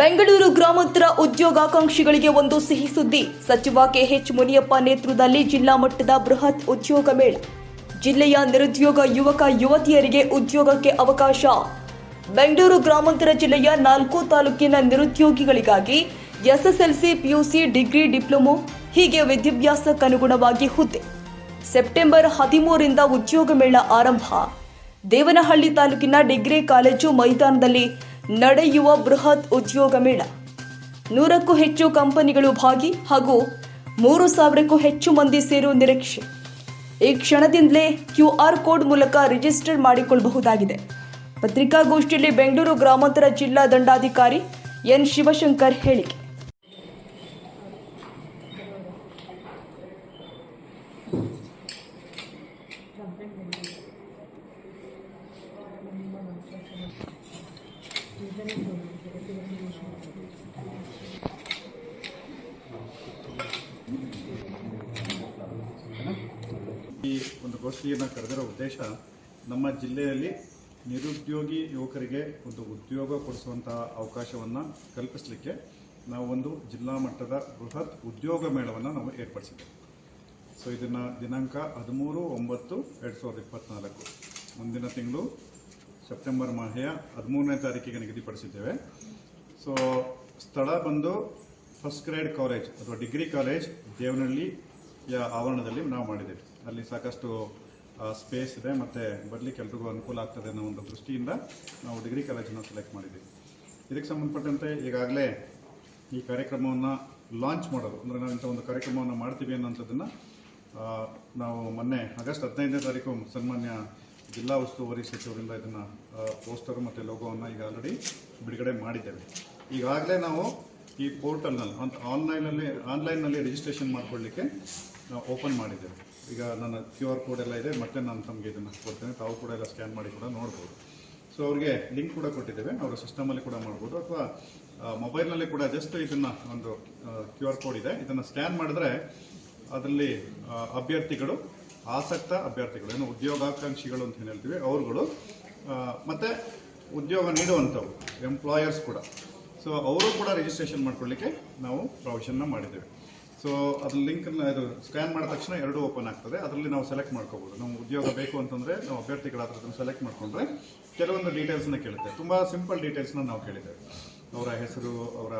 ಬೆಂಗಳೂರು ಗ್ರಾಮಾಂತರ ಉದ್ಯೋಗಾಕಾಂಕ್ಷಿಗಳಿಗೆ ಒಂದು ಸಿಹಿ ಸುದ್ದಿ. ಸಚಿವ ಕೆಎಚ್ ಮುನಿಯಪ್ಪ ನೇತೃತ್ವದಲ್ಲಿ ಜಿಲ್ಲಾ ಮಟ್ಟದ ಬೃಹತ್ ಉದ್ಯೋಗ ಮೇಳ. ಜಿಲ್ಲೆಯ ನಿರುದ್ಯೋಗ ಯುವಕ ಯುವತಿಯರಿಗೆ ಉದ್ಯೋಗಕ್ಕೆ ಅವಕಾಶ. ಬೆಂಗಳೂರು ಗ್ರಾಮಾಂತರ ಜಿಲ್ಲೆಯ ನಾಲ್ಕು ತಾಲೂಕಿನ ನಿರುದ್ಯೋಗಿಗಳಿಗಾಗಿ ಎಸ್ಎಸ್ಎಲ್ಸಿ ಪಿಯುಸಿ ಡಿಗ್ರಿ ಡಿಪ್ಲೊಮೊ, ಹೀಗೆ ವಿದ್ಯಾಭ್ಯಾಸಕ್ಕನುಗುಣವಾಗಿ ಹುದ್ದೆ. ಸೆಪ್ಟೆಂಬರ್ ಹದಿಮೂರರಿಂದ ಉದ್ಯೋಗ ಮೇಳ ಆರಂಭ. ದೇವನಹಳ್ಳಿ ತಾಲೂಕಿನ ಡಿಗ್ರಿ ಕಾಲೇಜು ಮೈದಾನದಲ್ಲಿ ನಡೆಯುವ ಬೃಹತ್ ಉದ್ಯೋಗ ಮೇಳ. ನೂರಕ್ಕೂ ಹೆಚ್ಚು ಕಂಪನಿಗಳು ಭಾಗಿ ಹಾಗೂ ಮೂರು ಸಾವಿರಕ್ಕೂ ಹೆಚ್ಚು ಮಂದಿ ಸೇರುವ ನಿರೀಕ್ಷೆ. ಈ ಕ್ಷಣದಿಂದಲೇ ಕ್ಯೂ ಆರ್ ಕೋಡ್ ಮೂಲಕ ರಿಜಿಸ್ಟರ್ ಮಾಡಿಕೊಳ್ಳಬಹುದಾಗಿದೆ. ಪತ್ರಿಕಾಗೋಷ್ಠಿಯಲ್ಲಿ ಬೆಂಗಳೂರು ಗ್ರಾಮಾಂತರ ಜಿಲ್ಲಾ ದಂಡಾಧಿಕಾರಿ ಎನ್ ಶಿವಶಂಕರ್ ಹೇಳಿಕೆ. ಈ ಒಂದು ಗೋಷ್ಠಿಯನ್ನು ಕರೆದಿರೋ ಉದ್ದೇಶ ನಮ್ಮ ಜಿಲ್ಲೆಯಲ್ಲಿ ನಿರುದ್ಯೋಗಿ ಯುವಕರಿಗೆ ಒಂದು ಉದ್ಯೋಗ ಕೊಡಿಸುವಂತಹ ಅವಕಾಶವನ್ನು ಕಲ್ಪಿಸಲಿಕ್ಕೆ ನಾವು ಒಂದು ಜಿಲ್ಲಾ ಮಟ್ಟದ ಬೃಹತ್ ಉದ್ಯೋಗ ಮೇಳವನ್ನು ನಾವು ಏರ್ಪಡಿಸಿದ್ದೇವೆ. ಸೊ ಇದನ್ನು ದಿನಾಂಕ ಹದಿಮೂರು ಒಂಬತ್ತು ಎರಡು ಸಾವಿರದ ಇಪ್ಪತ್ತ್ನಾಲ್ಕು ಮುಂದಿನ ತಿಂಗಳು ಸೆಪ್ಟೆಂಬರ್ ಮಾಹೆಯ ಹದಿಮೂರನೇ ತಾರೀಕಿಗೆ ನಿಗದಿಪಡಿಸಿದ್ದೇವೆ. ಸೊ ಸ್ಥಳ ಬಂದು ಫಸ್ಟ್ ಗ್ರೇಡ್ ಕಾಲೇಜ್ ಅಥವಾ ಡಿಗ್ರಿ ಕಾಲೇಜ್ ದೇವನಹಳ್ಳಿಯ ಆವರಣದಲ್ಲಿ ನಾವು ಮಾಡಿದ್ದೇವೆ. ಅಲ್ಲಿ ಸಾಕಷ್ಟು ಸ್ಪೇಸ್ ಇದೆ ಮತ್ತು ಬರಲಿಕ್ಕೆ ಎಲ್ರಿಗೂ ಅನುಕೂಲ ಆಗ್ತದೆ ಅನ್ನೋ ಒಂದು ದೃಷ್ಟಿಯಿಂದ ನಾವು ಡಿಗ್ರಿ ಕಾಲೇಜನ್ನು ಸೆಲೆಕ್ಟ್ ಮಾಡಿದ್ದೀವಿ. ಇದಕ್ಕೆ ಸಂಬಂಧಪಟ್ಟಂತೆ ಈಗಾಗಲೇ ಈ ಕಾರ್ಯಕ್ರಮವನ್ನು ಲಾಂಚ್ ಮಾಡೋದು, ಅಂದರೆ ನಾವು ಇಂಥ ಒಂದು ಕಾರ್ಯಕ್ರಮವನ್ನು ಮಾಡ್ತೀವಿ ಅನ್ನೋಂಥದ್ದನ್ನು ನಾವು ಮೊನ್ನೆ ಆಗಸ್ಟ್ ಹದಿನೈದನೇ ತಾರೀಕು ಸನ್ಮಾನ್ಯ ಜಿಲ್ಲಾ ಉಸ್ತುವಾರಿ ಸಚಿವರಿಂದ ಇದನ್ನು ಪೋಸ್ಟರ್ ಮತ್ತು ಲೋಗೋವನ್ನು ಈಗ ಆಲ್ರೆಡಿ ಬಿಡುಗಡೆ ಮಾಡಿದ್ದೇವೆ. ಈಗಾಗಲೇ ನಾವು ಈ ಪೋರ್ಟಲ್ನಲ್ಲಿ ಅಂತ ಆನ್ಲೈನಲ್ಲಿ, ಆನ್ಲೈನ್ನಲ್ಲಿ ರಿಜಿಸ್ಟ್ರೇಷನ್ ಮಾಡ್ಕೊಳ್ಲಿಕ್ಕೆ ನಾವು ಓಪನ್ ಮಾಡಿದ್ದೇವೆ. ಈಗ ನನ್ನ ಕ್ಯೂ ಆರ್ ಕೋಡ್ ಎಲ್ಲ ಇದೆ, ಮತ್ತೆ ನಾನು ತಮಗೆ ಇದನ್ನು ಕೊಡ್ತೇನೆ. ತಾವು ಕೂಡ ಎಲ್ಲ ಸ್ಕ್ಯಾನ್ ಮಾಡಿ ಕೂಡ ನೋಡ್ಬೋದು. ಸೊ ಅವ್ರಿಗೆ ಲಿಂಕ್ ಕೂಡ ಕೊಟ್ಟಿದ್ದೇವೆ. ಅವರ ಸಿಸ್ಟಮಲ್ಲಿ ಕೂಡ ಮಾಡ್ಬೋದು. ಅಥವಾ ಮೊಬೈಲ್ನಲ್ಲಿ ಕೂಡ ಜಸ್ಟ್ ಇದನ್ನು ಒಂದು ಕ್ಯೂ ಆರ್ ಕೋಡ್ ಇದೆ. ಇದನ್ನು ಸ್ಕ್ಯಾನ್ ಮಾಡಿದ್ರೆ, ಅದರಲ್ಲಿ ಅಭ್ಯರ್ಥಿಗಳು ಆಸಕ್ತ ಅಭ್ಯರ್ಥಿಗಳು, ಏನು ಉದ್ಯೋಗಾಕಾಂಕ್ಷಿಗಳು ಅಂತ ಹೇಳ್ತೀವಿ, ಅವರುಗಳು ಮತ್ತು ಉದ್ಯೋಗ ನೀಡುವಂಥವು ಎಂಪ್ಲಾಯರ್ಸ್ ಕೂಡ. ಸೊ ಅವರು ಕೂಡ ರಿಜಿಸ್ಟ್ರೇಷನ್ ಮಾಡ್ಕೊಳ್ಳಿಕ್ಕೆ ನಾವು ಪ್ರಾವಿಷನ್ನ ಮಾಡಿದ್ದೇವೆ. ಸೊ ಅದ್ರ ಲಿಂಕನ್ನು ಇದು ಸ್ಕ್ಯಾನ್ ಮಾಡಿದ ತಕ್ಷಣ ಎರಡು ಓಪನ್ ಆಗ್ತದೆ. ಅದರಲ್ಲಿ ನಾವು ಸೆಲೆಕ್ಟ್ ಮಾಡ್ಕೋಬೋದು. ನಾವು ಉದ್ಯೋಗ ಬೇಕು ಅಂತಂದರೆ ನಾವು ಅಭ್ಯರ್ಥಿಗಳಾದ್ರೆ ಅದನ್ನು ಸೆಲೆಕ್ಟ್ ಮಾಡಿಕೊಂಡ್ರೆ ಕೆಲವೊಂದು ಡೀಟೇಲ್ಸ್ನ ಕೇಳುತ್ತೆ. ತುಂಬ ಸಿಂಪಲ್ ಡೀಟೇಲ್ಸ್ನ ನಾವು ಕೇಳಿದ್ದೇವೆ. ಅವರ ಹೆಸರು, ಅವರ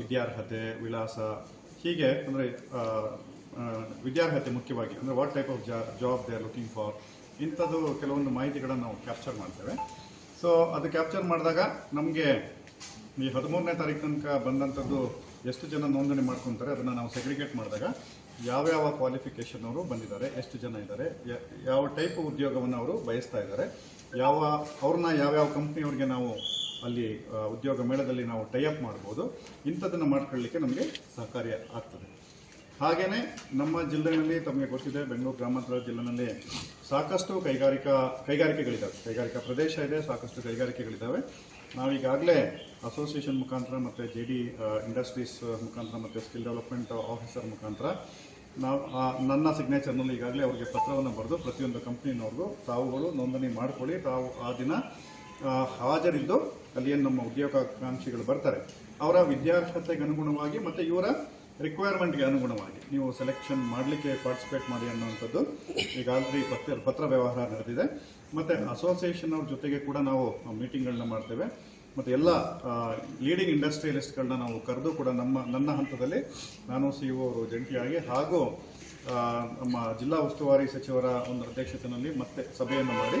ವಿದ್ಯಾರ್ಹತೆ, ವಿಳಾಸ, ಹೀಗೆ ಅಂದರೆ ವಿದ್ಯಾರ್ಹತೆ ಮುಖ್ಯವಾಗಿ, ಅಂದರೆ what type of job they are looking for ಇಂಥದ್ದು ಕೆಲವೊಂದು ಮಾಹಿತಿಗಳನ್ನು ನಾವು ಕ್ಯಾಪ್ಚರ್ ಮಾಡ್ತೇವೆ. ಸೊ ಅದು ಕ್ಯಾಪ್ಚರ್ ಮಾಡಿದಾಗ ನಮಗೆ ಈ ಹದಿಮೂರನೇ ತಾರೀಕು ತನಕ ಬಂದಂಥದ್ದು ಎಷ್ಟು ಜನ ನೋಂದಣಿ ಮಾಡ್ಕೊತಾರೆ, ಅದನ್ನು ನಾವು ಸೆಗ್ರಿಗೇಟ್ ಮಾಡಿದಾಗ ಯಾವ್ಯಾವ ಕ್ವಾಲಿಫಿಕೇಷನ್ ಅವರು ಬಂದಿದ್ದಾರೆ, ಎಷ್ಟು ಜನ ಇದ್ದಾರೆ ಯಾವ ಟೈಪ್ ಉದ್ಯೋಗವನ್ನು ಅವರು ಬಯಸ್ತಾ ಇದ್ದಾರೆ, ಯಾವ, ಅವ್ರನ್ನ ಯಾವ್ಯಾವ ಕಂಪ್ನಿಯವ್ರಿಗೆ ನಾವು ಅಲ್ಲಿ ಉದ್ಯೋಗ ಮೇಳದಲ್ಲಿ ನಾವು ಟೈಅಪ್ ಮಾಡ್ಬೋದು, ಇಂಥದ್ದನ್ನು ಮಾಡ್ಕೊಳ್ಳಿಕ್ಕೆ ನಮಗೆ ಸಹಕಾರಿ ಆಗ್ತದೆ. ಹಾಗೇನೆ ನಮ್ಮ ಜಿಲ್ಲೆಯಲ್ಲಿ ತಮಗೆ ಗೊತ್ತಿದೆ, ಬೆಂಗಳೂರು ಗ್ರಾಮಾಂತರ ಜಿಲ್ಲೆನಲ್ಲಿ ಸಾಕಷ್ಟು ಕೈಗಾರಿಕಾ, ಕೈಗಾರಿಕೆಗಳಿದ್ದಾವೆ. ಕೈಗಾರಿಕಾ ಪ್ರದೇಶ ಇದೆ, ಸಾಕಷ್ಟು ಕೈಗಾರಿಕೆಗಳಿದ್ದಾವೆ. ನಾವೀಗಾಗಲೇ ಅಸೋಸಿಯೇಷನ್ ಮುಖಾಂತರ ಮತ್ತು ಜೆ ಡಿ ಇಂಡಸ್ಟ್ರೀಸ್ ಮುಖಾಂತರ ಮತ್ತು ಸ್ಕಿಲ್ ಡೆವಲಪ್ಮೆಂಟ್ ಆಫೀಸರ್ ಮುಖಾಂತರ ನಾವು ನನ್ನ ಸಿಗ್ನೇಚರ್ನಲ್ಲಿ ಈಗಾಗಲೇ ಅವರಿಗೆ ಪತ್ರವನ್ನು ಬರೆದು ಪ್ರತಿಯೊಂದು ಕಂಪ್ನಿನವ್ರಿಗೂ ತಾವುಗಳು ನೋಂದಣಿ ಮಾಡಿಕೊಳ್ಳಿ. ತಾವು ಆ ದಿನ ಹಾಜರಿದ್ದು ಅಲ್ಲಿ ನಮ್ಮ ಉದ್ಯೋಗಾಕಾಂಕ್ಷಿಗಳು ಬರ್ತಾರೆ, ಅವರ ವಿದ್ಯಾರ್ಹತೆಗೆ ಅನುಗುಣವಾಗಿ ಮತ್ತು ಇವರ ರಿಕ್ವೈರ್ಮೆಂಟ್ಗೆ ಅನುಗುಣವಾಗಿ ನೀವು ಸೆಲೆಕ್ಷನ್ ಮಾಡಲಿಕ್ಕೆ ಪಾರ್ಟಿಸಿಪೇಟ್ ಮಾಡಿ ಅನ್ನುವಂಥದ್ದು ಈಗ ಆಲ್ರೆಡಿ ಪತ್ರ ಪತ್ರ ವ್ಯವಹಾರ ನಡೆದಿದೆ. ಮತ್ತು ಅಸೋಸಿಯೇಷನ್ ಅವ್ರ ಜೊತೆಗೆ ಕೂಡ ನಾವು ಮೀಟಿಂಗ್ಗಳನ್ನ ಮಾಡ್ತೇವೆ. ಮತ್ತು ಎಲ್ಲ ಲೀಡಿಂಗ್ ಇಂಡಸ್ಟ್ರಿಯಲಿಸ್ಟ್ಗಳನ್ನ ನಾವು ಕರೆದು ಕೂಡ ನಮ್ಮ, ನನ್ನ ಹಂತದಲ್ಲಿ ನಾನು ಸಿ ಅವರು ಜಂಟಿಯಾಗಿ ಹಾಗೂ ನಮ್ಮ ಜಿಲ್ಲಾ ಉಸ್ತುವಾರಿ ಸಚಿವರ ಒಂದು ಅಧ್ಯಕ್ಷತೆಯಲ್ಲಿ ಮತ್ತೆ ಸಭೆಯನ್ನು ಮಾಡಿ